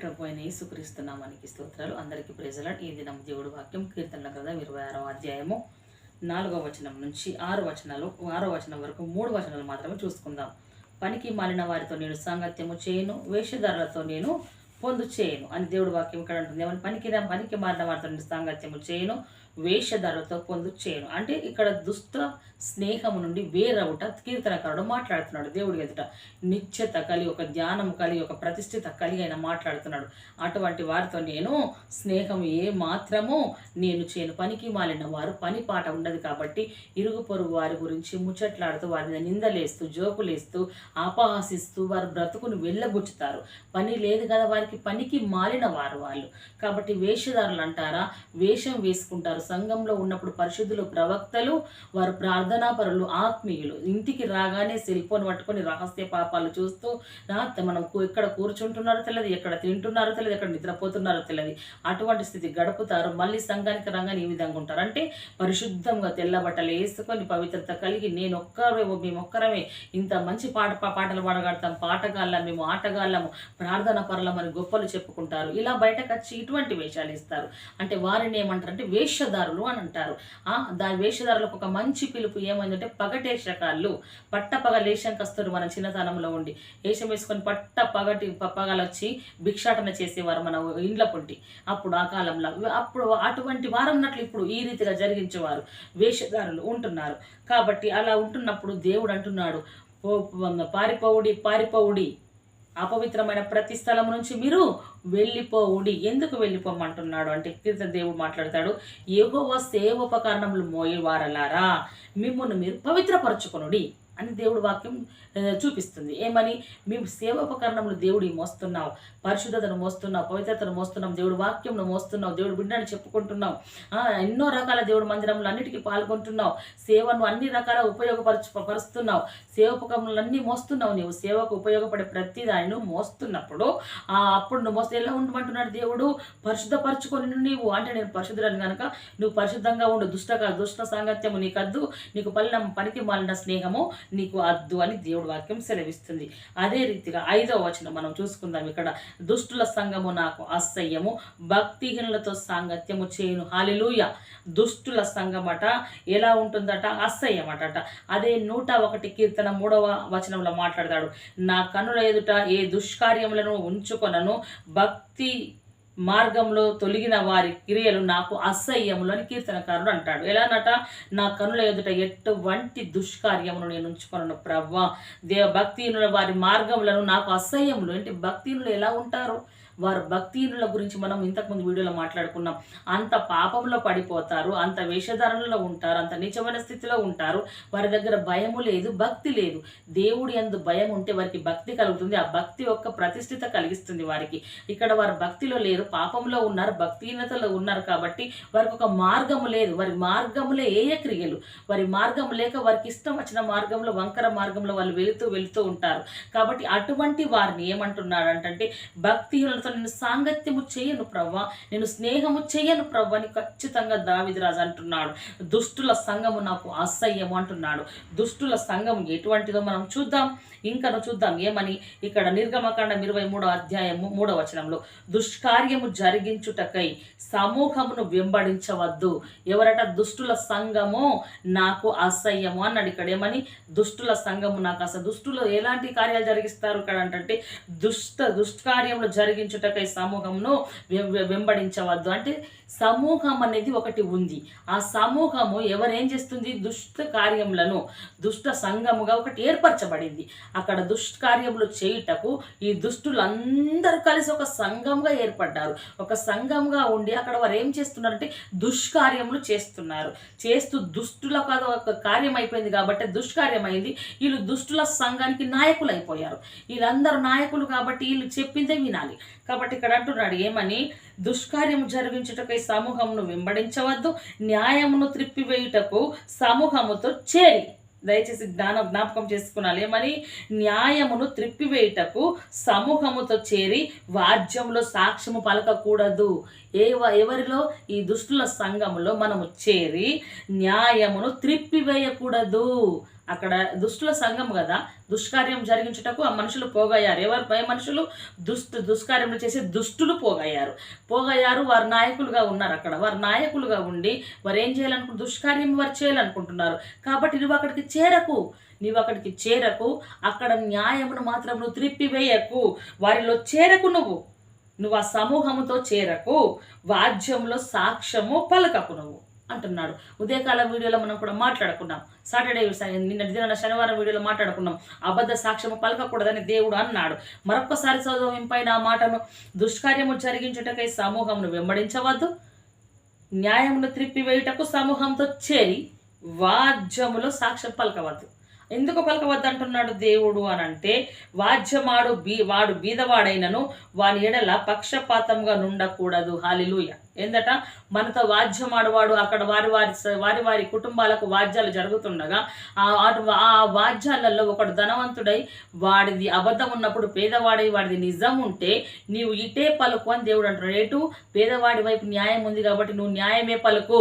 ప్రభు అయిన యేసుక్రీస్తున్నామానికి స్తోత్రాలు. అందరికీ ప్రజల ఈ దినం దేవుడు వాక్యం కీర్తనల గ్రంథం ఇరవై ఆరవ అధ్యాయము నాలుగో వచనం నుంచి ఆరు వచనాలు ఆరో వచనం వరకు మూడు వచనాలు మాత్రమే చూసుకుందాం. పనికి మాలిన వారితో నేను సాంగత్యము చేయను వేషధారులతో నేను పొందు చేయను. అని దేవుడు వాక్యం ఇక్కడ ఉంటుంది ఏమైనా పనికి పనికి మారిన వారితో సాంగత్యము చేయను వేషధారులతో పొందు చేయను. అంటే ఇక్కడ దుష్ట స్నేహము నుండి వేరవుట కీర్తనకారుడు మాట్లాడుతున్నాడు దేవుడి ఎదుట. నిత్యత కలిగి ఒక ధ్యానం కలిగి ఒక ప్రతిష్ఠిత కలిగి ఆయన మాట్లాడుతున్నాడు. అటువంటి వారితో నేను స్నేహం ఏ మాత్రము నేను చేయను. పనికి మాలిన వారు పని పాట ఉండదు కాబట్టి ఇరుగు పొరుగు వారి గురించి ముచ్చట్లాడుతూ వారి మీద నిందలేస్తూ జోకులేస్తూ అపహాసిస్తూ వారు బ్రతుకును వెళ్ళబుచ్చుతారు. పని లేదు కదా వారికి. పనికి మాలిన వారు వాళ్ళు. కాబట్టి వేషధారులు అంటారా? వేషం వేసుకుంటారు. సంఘంలో ఉన్నప్పుడు పరిశుద్ధులు ప్రవక్తలు వారు ప్రార్థనాపరులు ఆత్మీయులు. ఇంటికి రాగానే సెల్ ఫోన్ పట్టుకొని రహస్య పాపాలు చూస్తూ మనం ఎక్కడ కూర్చుంటున్నారో తెలియదు ఎక్కడ తింటున్నారో తెలియదు ఎక్కడ నిద్రపోతున్నారో తెలియదు అటువంటి స్థితి గడుపుతారు. మళ్ళీ సంఘానికి రంగాన్ని ఈ విధంగా ఉంటారు. అంటే పరిశుద్ధంగా తెల్ల బట్టలు వేసుకొని పవిత్రత కలిగి నేను ఒక్కరే మేము ఒక్కరమే ఇంత మంచి పాట పా- పాటలు పాడగడతాం పాటగాళ్ళం మేము ఆటగాళ్ళము ప్రార్థన పరలమని గొప్పలు చెప్పుకుంటారు. ఇలా బయటకు వచ్చి ఇటువంటి వేషాలు ఇస్తారు. అంటే వారిని ఏమంటారు అంటే వేషధారులు అని అంటారు. దా దాని వేషధారులకు ఒక మంచి పిలుపు ఏమైందంటే పగటేషకాళ్ళు పట్ట పగలేషం కస్తారు మన చిన్నతనంలో ఉండి వేషం వేసుకొని పట్ట పగటి ప- పగలొచ్చి భిక్షాటన చేసేవారు మన ఇండ్ల పొంటి. అప్పుడు ఆ కాలంలో అప్పుడు అటువంటి వారు ఉన్నట్లు ఇప్పుడు ఈ రీతిగా జరిగించేవారు. వేషధారులు ఉంటున్నారు. కాబట్టి అలా ఉంటున్నప్పుడు దేవుడు అంటున్నాడు "పో- పారిపోవుడి పారిపోవుడి. అపవిత్రమైన ప్రతి స్థలం నుంచి మీరు వెళ్ళిపోవుడి ఎందుకు వెళ్ళిపోమంటున్నాడు? అంటే కీర్త దేవుడు మాట్లాడతాడు ఏగోవ సేవోపకరణములు మోయేవారలారా మిమ్మల్ని మీరు పవిత్రపరచుకునుడి. అని దేవుడు వాక్యం చూపిస్తుంది. ఏమని? మేము సేవోపకరణములు దేవుడి మోస్తున్నావు. పరిశుద్ధతను మోస్తున్నావు. పవిత్రతను మోస్తున్నాం దేవుడు వాక్యంను మోస్తున్నావు. దేవుడు బిడ్డని చెప్పుకుంటున్నావు. ఎన్నో రకాల దేవుడు మందిరములు అన్నిటికీ పాల్గొంటున్నావు. సేవను అన్ని రకాల ఉపయోగపరచు పరుస్తున్నావు. మోస్తున్నావు నీవు. సేవకు ఉపయోగపడే ప్రతి దానిని మోస్తున్నప్పుడు ఆ అప్పుడు నువ్వు మోస్తే ఎలా ఉండమంటున్నాడు దేవుడు? పరిశుద్ధపరచుకొని నీవు. అంటే నేను పరిశుద్ధులను కనుక నువ్వు పరిశుద్ధంగా ఉండు. దుష్టక దుష్ట సాంగత్యము నీకు అద్దు నీకు పల్లె పనికి మాలిన స్నేహము నీకు అద్దు అని దేవుడు వాక్యం సెలవిస్తుంది. అదే రీతిగా ఐదవ వచనం మనం చూసుకుందాం ఇక్కడ. దుష్టుల సంఘము నాకు అసహ్యము భక్తిహీనులతో సాంగత్యము చేయను. హాలిలూయ దుష్టుల సంఘమట ఎలా ఉంటుందట? అసహ్యమట అదే నూట ఒకటి కీర్తన మూడవ వచనంలో మాట్లాడతాడు. నా కనుల ఎదుట ఏ దుష్కార్యములను ఉంచుకొనను భక్తి మార్గంలో తొలగిన వారి క్రియలు నాకు అసహ్యములు అని కీర్తనకారుడు అంటాడు. ఎలానట నా కనుల ఎదుట ఎటువంటి దుష్కార్యమును నేను ఉంచుకున్నాను ప్రవ్వా. దేవ భక్తిహీనుల వారి మార్గములను నాకు అసహ్యములు. అంటే భక్తిహీనులు ఎలా ఉంటారు? వారు భక్తిహీనుల గురించి మనం ఇంతకుముందు వీడియోలో మాట్లాడుకున్నాం. అంత పాపంలో పడిపోతారు అంత వేషధారణలో ఉంటారు అంత నిజమైన స్థితిలో ఉంటారు. వారి దగ్గర భయము లేదు భక్తి లేదు. దేవుడి అందు భయం ఉంటే వారికి భక్తి కలుగుతుంది. ఆ భక్తి యొక్క ప్రతిష్ఠిత కలిగిస్తుంది వారికి. ఇక్కడ వారు భక్తిలో లేరు పాపంలో ఉన్నారు భక్తిహీనతలో ఉన్నారు కాబట్టి వారికి ఒక మార్గము లేదు. వారి మార్గములే ఏయ క్రియలు. వారి మార్గం లేక వారికి ఇష్టం వచ్చిన మార్గంలో వంకర మార్గంలో వాళ్ళు వెళుతూ వెళుతూ ఉంటారు. కాబట్టి అటువంటి వారిని ఏమంటున్నాడు అంటే వారితో నేను సాంగత్యము చేయను ప్రవ్వా. నేను స్నేహము చేయను ప్రవ్వా అని ఖచ్చితంగా దావిదిరాజు అంటున్నాడు. దుష్టుల సంఘము నాకు అసహ్యము అంటున్నాడు. దుష్టుల సంఘం ఎటువంటిదో మనం చూద్దాం. ఇంకా చూద్దాం ఏమని? ఇక్కడ నిర్గమకాండం ఇరవై మూడో అధ్యాయము మూడో వచనంలో దుష్కార్యము జరిగించుటకై సమూహమును వెంబడించవద్దు. ఎవరట? దుష్టుల సంఘము నాకు అసహ్యము అన్నాడు ఇక్కడ ఏమని? దుష్టుల సంఘము నాకు అసలు దుష్టులు ఎలాంటి కార్యాలు జరిగిస్తారు ఇక్కడ అంటే దుష్ట దుష్కార్యములు జరిగించు సమూహమును వెం- వెంబడించవద్దు. అంటే సమూహం అనేది ఒకటి ఉంది. ఆ సమూహము ఎవరేం చేస్తుంది? దుష్ట కార్యములను దుష్ట సంఘముగా ఒకటి ఏర్పరచబడింది. అక్కడ దుష్కార్యములు చేయుటకు ఈ దుష్టులందరూ కలిసి ఒక సంఘంగా ఏర్పడ్డారు. ఒక సంఘంగా ఉండి అక్కడ వారు ఏం చేస్తున్నారంటే దుష్కార్యములు చేస్తున్నారు. చేస్తూ దుష్టుల ఒక కార్యం అయిపోయింది కాబట్టి దుష్కార్యం అయింది. వీళ్ళు దుష్టుల సంఘానికి నాయకులు అయిపోయారు వీళ్ళందరూ నాయకులు కాబట్టి వీళ్ళు చెప్పిందే వినాలి. కాబట్టి ఇక్కడ అంటున్నాడు ఏమని? దుష్కార్యము జరిగించుటకై సమూహమును వెంబడించవద్దు న్యాయమును త్రిప్పివేయుటకు సమూహముతో చేరి. దయచేసి జ్ఞాన జ్ఞాపకం చేసుకున్నాను ఏమని? న్యాయమును త్రిప్పివేయుటకు సమూహముతో చేరి వాద్యంలో సాక్ష్యము పలకకూడదు. ఏ ఎవరిలో? ఈ దుష్టుల సంఘములో మనము చేరి న్యాయమును త్రిప్పివేయకూడదు. అక్కడ దుష్టుల సంఘం కదా దుష్కార్యం జరిగించుటకు ఆ మనుషులు పోగయ్యారు. ఎవరు? పై మనుషులు దుష్ట దుష్కార్యములు చేసి దుష్టులు పోగయ్యారు. పోగయ్యారు వారు నాయకులుగా ఉన్నారు అక్కడ. వారు నాయకులుగా ఉండి వారు ఏం చేయాలనుకుంటు దుష్కార్యం వారు చేయాలనుకుంటున్నారు. కాబట్టి నువ్వు అక్కడికి చేరకు నీవు అక్కడికి చేరకు అక్కడ న్యాయమును మాత్రం నువ్వు త్రిప్పివేయకు. వారిలో చేరకు నువ్వు. నువ్వు ఆ సమూహముతో చేరకు వాద్యంలో సాక్ష్యము పలకకు నువ్వు. అంటున్నాడు. ఉదయకాల వీడియోలో మనం కూడా మాట్లాడుకున్నాం. సాటర్డే నిన్న దిన శనివారం వీడియోలో మాట్లాడుకున్నాం. అబద్ధ సాక్ష్యము పలకకూడదని దేవుడు అన్నాడు. మరొక్కసారి చదువు పైన ఆ మాటను. దుష్కార్యము జరిగించుటకై సమూహమును వెంబడించవద్దు. న్యాయమును త్రిప్పివేయుటకు సమూహంతో చేరి వాద్యములో సాక్ష్యం పలకవద్దు. ఎందుకు పలకవద్దంటున్నాడు దేవుడు అని అంటే వాద్యమాడు బీ వాడు బీదవాడైనను వాని ఎడల పక్షపాతంగా నుండకూడదు. హాలిలుయ ఏందట మనతో వాద్యమాడువాడు అక్కడ వారి వారి వారి వారి కుటుంబాలకు వాద్యాలు జరుగుతుండగా ఆ అటు ఆ వాద్యాలలో ఒకడు ధనవంతుడై వాడిది అబద్ధం ఉన్నప్పుడు పేదవాడై వాడిది నిజం ఉంటే నీవు ఇటే పలుకు అని దేవుడు అంటున్నాడు. ఎటు పేదవాడి వైపు న్యాయం ఉంది కాబట్టి నువ్వు న్యాయమే పలుకు.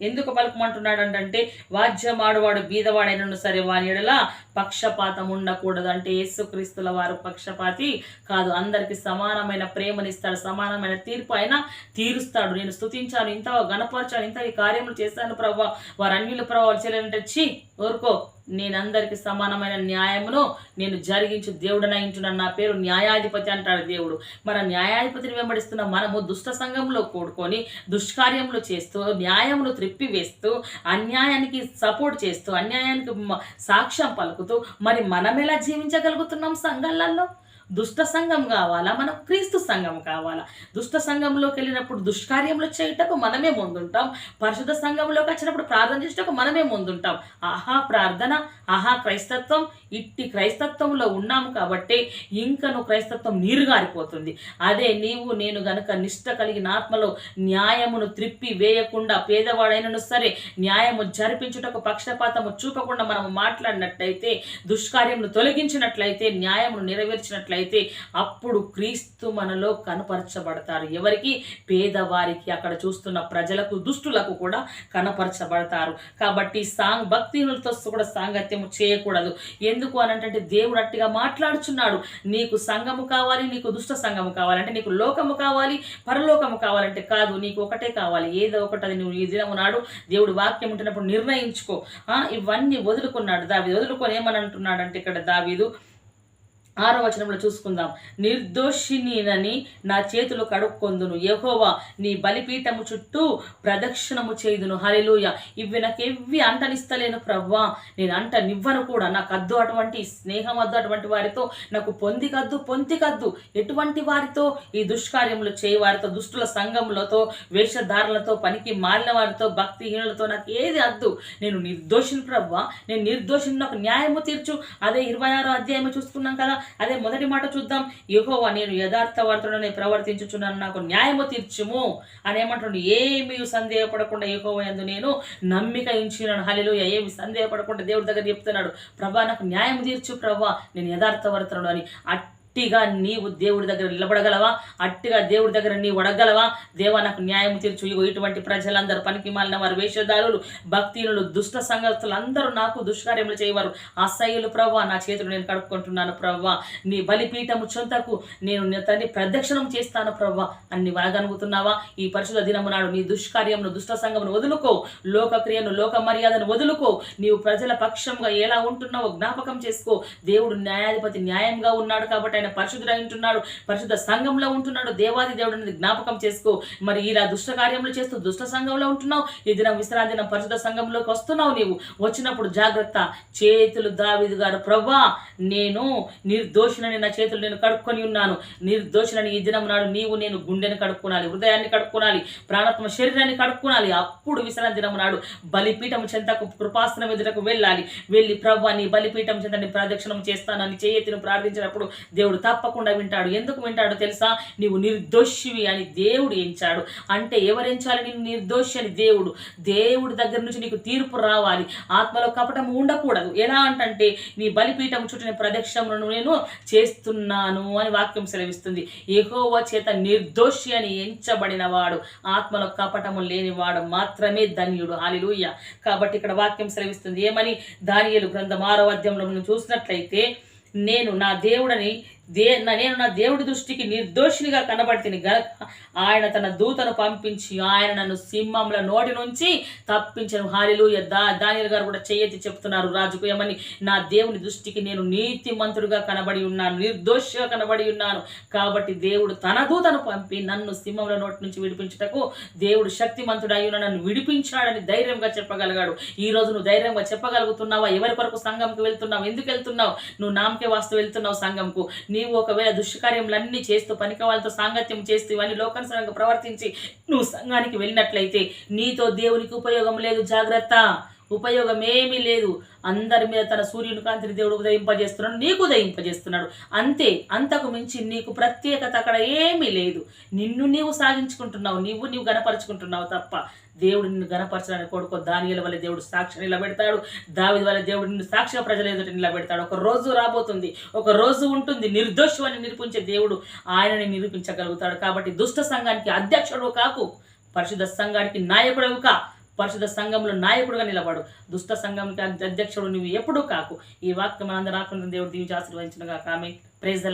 ఎందుకు పలుకుమంటున్నాడు అంటే వాద్యమాడువాడు బీదవాడైనను సరే వాని ఎడల పక్షపాతం ఉండకూడదు అంటే యేసుక్రీస్తుల వారు పక్షపాతి కాదు. అందరికి సమానమైన ప్రేమనిస్తాడు సమానమైన తీర్పు ఆయన తీరుస్తాడు. నేను స్తుతించాను ఇంత గణపరచాను ఇంత ఈ కార్యములు చేశాను ప్రభావ వారు అన్యుల ప్రభావాలు చేయాలంటే చి ఊరుకో నేను అందరికి సమానమైన న్యాయమును నేను జరిగించు దేవుడనయించున్నాను నా పేరు న్యాయాధిపతి అంటాడు దేవుడు. మన న్యాయాధిపతిని వెంబడిస్తున్న మనము దుష్ట సంఘంలో కూడుకొని దుష్కార్యములు చేస్తూ న్యాయమును త్రిప్పివేస్తూ అన్యాయానికి సపోర్ట్ చేస్తూ అన్యాయానికి సాక్ష్యం పలుకుతూ మరి మనం ఎలా జీవించగలుగుతున్నాం సంఘాలలో దుష్ట సంఘం కావాలా? మనకు క్రీస్తు సంఘం కావాలా? దుష్ట సంఘంలోకి వెళ్ళినప్పుడు దుష్కార్యంలో చేయటకు మనమే ముందుంటాం. పరిశుద్ధ సంఘంలోకి వచ్చినప్పుడు ప్రార్థన చేసేటకు మనమే ముందుంటాం. ఆహా ప్రార్థన. ఆహా క్రైస్తత్వం. ఇట్టి క్రైస్తత్వంలో ఉన్నాము కాబట్టి ఇంకను క్రైస్తత్వం నీరుగారిపోతుంది. అదే నీవు నేను గనక నిష్ట కలిగిన ఆత్మలో న్యాయమును త్రిప్పి వేయకుండా పేదవాడైనను సరే న్యాయము జరిపించుటకు పక్షపాతము చూపకుండా మనం మాట్లాడినట్లయితే దుష్కార్యమును తొలగించినట్లయితే న్యాయమును నెరవేర్చినట్లయితే అప్పుడు క్రీస్తు మనలో కనపరచబడతారు. ఎవరికి? పేదవారికి. అక్కడ చూస్తున్న ప్రజలకు దుష్టులకు కూడా కనపరచబడతారు. కాబట్టి సాంగ్ భక్తినులతో కూడా సాంగత్యము చేయకూడదు. ఎందుకు అనంటే దేవుడు అట్టిగా మాట్లాడుచున్నాడు. నీకు సంఘము కావాలి నీకు దుష్ట సంఘము కావాలంటే నీకు లోకము కావాలి పరలోకము కావాలంటే కాదు నీకు ఒకటే కావాలి. ఏదో ఒకటి అది నువ్వు ఈ దినం నాడు దేవుడు వాక్యం ఉంటున్నప్పుడు నిర్ణయించుకో. ఇవన్నీ వదులుకున్నాడు దావీదు. వదులుకొని ఏమని అంటున్నాడు అంటే ఇక్కడ దావీదు? ఆరో వచనంలో చూసుకుందాం. నిర్దోషినినని నా చేతులు కడుక్కొందును. యహోవా నీ బలిపీఠము చుట్టూ ప్రదక్షిణము చేయుదును. హరిలోయ ఇవి నాకు ఎవ్వి అంటనిస్తలేను ప్రవ్వా. నేను అంట నివ్వను కూడా. నాకు అద్దు అటువంటి స్నేహం వద్దు అటువంటి వారితో నాకు పొందికద్దు పొందికద్దు ఎటువంటి వారితో ఈ దుష్కార్యములు చేయవారితో దుష్టుల సంఘములతో వేషధారులతో పనికి మారిన వారితో భక్తిహీనులతో నాకు ఏది అద్దు. నేను నిర్దోషిని ప్రవ్వా. నేను నిర్దోషిని నాకు న్యాయము తీర్చు. అదే ఇరవై ఆరో అధ్యాయము చూసుకున్నాం కదా. అదే మొదటి మాట చూద్దాం. యెహోవా నేను యథార్థవర్తుడనే ప్రవర్తించుచున్నాను నాకు న్యాయము తీర్చుము అని ఏమంటుండే? ఏమి సందేహపడకుండా యెహోవా యందు నేను నమ్మిక ఇచ్చినాను హలిలో ఏమి సందేహపడకుండా దేవుడి దగ్గర చెప్తున్నాడు ప్రభా నాకు న్యాయం తీర్చు ప్రభా నేను యథార్థవర్తుడు అని. అట్టిగా నీవు దేవుడి దగ్గర నిలబడగలవా? అట్టిగా దేవుడి దగ్గర నీవు అడగలవా దేవా నాకు న్యాయం తీర్చు. ఇగో ఇటువంటి ప్రజలందరూ పనికి మాలిన వారు వేషధారులు భక్తినులు దుష్ట సంగతులు అందరూ నాకు దుష్కార్యములు చేయవారు. అసహ్యులు ప్రవ్వా నా చేతులు నేను కడుక్కుంటున్నాను ప్రవ్వా. నీ బలిపీఠము చొంతకు నేను నీ తండ్రి ప్రదక్షిణం చేస్తాను ప్రవ్వా. అని నీవు ఈ పరిశుధ దినము నాడు నీ దుష్కార్యమును దుష్ట సంఘమును వదులుకో. లోకక్రియను లోక మర్యాదను వదులుకో. నీవు ప్రజల పక్షంగా ఎలా ఉంటున్నావో జ్ఞాపకం చేసుకో. దేవుడు న్యాయాధిపతి న్యాయంగా ఉన్నాడు కాబట్టి ఆయన పరిశుద్ధుడై ఉంటున్నాడు పరిశుద్ధ సంఘంలో ఉంటున్నాడు దేవాది దేవుడు అనేది జ్ఞాపకం చేసుకో. మరి ఇలా దుష్ట కార్యములు చేస్తూ దుష్ట సంఘంలో ఉంటున్నావు ఈ దినం విశ్రాంతి దినం పరిశుద్ధ సంఘంలోకి వస్తున్నావు నీవు. వచ్చినప్పుడు జాగ్రత్త. చేతులు దావిదు గారు ప్రభా నేను నిర్దోషులని నా చేతులు నేను కడుక్కొని ఉన్నాను. నిర్దోషులని ఈ దినం నాడు నీవు నేను గుండెని కడుక్కోనాలి హృదయాన్ని కడుక్కోనాలి ప్రాణాత్మ శరీరాన్ని కడుక్కోనాలి. అప్పుడు విశ్రాంతి దినం నాడు బలిపీఠం చెంతకు కృపాసనం ఎదుటకు వెళ్ళాలి. వెళ్ళి ప్రభా నీ బలిపీఠం చెంత నీ ప్రదక్షిణం చేస్తానని చేయెత్తిని ప్రార్థించినప్పుడు దేవుడు దేవుడు తప్పకుండా వింటాడు. ఎందుకు వింటాడో తెలుసా? నీవు నిర్దోషివి అని దేవుడు ఎంచాడు. అంటే ఎవరెంచాలి నేను నిర్దోషి అని దేవుడు? దేవుడి దగ్గర నుంచి నీకు తీర్పు రావాలి. ఆత్మలో కపటం ఉండకూడదు. ఎలా అంటే నీ బలిపీఠం చుట్టూ ప్రదక్షిణను నేను చేస్తున్నాను అని వాక్యం సెలవిస్తుంది. ఎహోవ చేత నిర్దోషి అని ఎంచబడిన వాడు ఆత్మలో కపటము లేనివాడు మాత్రమే ధన్యుడు. హాలిలుయ్య కాబట్టి ఇక్కడ వాక్యం సెలవిస్తుంది. ఏమని? దానియలు గ్రంథం ఆరో అధ్యాయంలో మనం చూసినట్లయితే నేను నా దేవుడని దే నా- నేను నా దేవుడి దృష్టికి నిర్దోషినిగా కనబడితిని గనక ఆయన తన దూతను పంపించి ఆయన నన్ను సింహంల నోటి నుంచి తప్పించను. హాలిలు దా దానియలు గారు కూడా చేయెత్తి చెప్తున్నారు. రాజుకు ఏమని? నా దేవుని దృష్టికి నేను నీతిమంతుడుగా కనబడి ఉన్నాను నిర్దోషిగా కనబడి ఉన్నాను. కాబట్టి దేవుడు తన దూతను పంపి నన్ను సింహంల నోటి నుంచి విడిపించుటకు దేవుడు శక్తిమంతుడై ఉన్న నన్ను విడిపించాడని ధైర్యంగా చెప్పగలిగాడు. ఈ రోజు నువ్వు ధైర్యంగా చెప్పగలుగుతున్నావా? ఎవరి కొరకు సంఘంకి వెళ్తున్నావు? ఎందుకు వెళ్తున్నావు? నువ్వు నామకే వాస్తు వెళ్తున్నావు సంఘంకు. నీవు ఒకవేళ దుష్కార్యములన్నీ చేస్తూ పనికి వాళ్ళతో సాంగత్యం చేస్తూ ఇవన్నీ లోకానుసరంగా ప్రవర్తించి నువ్వు సంఘానికి వెళ్ళినట్లయితే నీతో దేవునికి ఉపయోగం లేదు జాగ్రత్త. ఉపయోగం ఏమీ లేదు. అందరి మీద తన సూర్యుని కాంతిని దేవుడు ఉదయింపజేస్తున్నాడు నీకు ఉదయింపజేస్తున్నాడు. అంతే అంతకు మించి నీకు ప్రత్యేకత అక్కడ ఏమీ లేదు. నిన్ను నీవు సాగించుకుంటున్నావు నీవు నీవు గనపరుచుకుంటున్నావు తప్ప దేవుడు నిన్ను గణపరచడానికి కొడుకో. దానియల వల్ల దేవుడు సాక్షి నిలబెడతాడు. దావిది వల్ల దేవుడు నిన్ను సాక్షిగా ప్రజల ఎదుట నిలబెడతాడు. ఒక రోజు రాబోతుంది. ఒక రోజు ఉంటుంది. నిర్దోషం అని నిరూపించే దేవుడు ఆయనని నిరూపించగలుగుతాడు. కాబట్టి దుష్ట సంఘానికి అధ్యక్షుడు కాకు. పరిశుద్ధ సంఘానికి నాయకుడు కా. పరిశుద్ధ సంఘంలో నాయకుడుగా నిలబడు. దుష్ట సంఘంకి అధ్యక్షుడు నువ్వు ఎప్పుడూ కాకు. ఈ వాక్యం మనందరూ ఆత్మ దేవుడు దీవించి ఆశీర్వదించిన కామె ప్రేజ్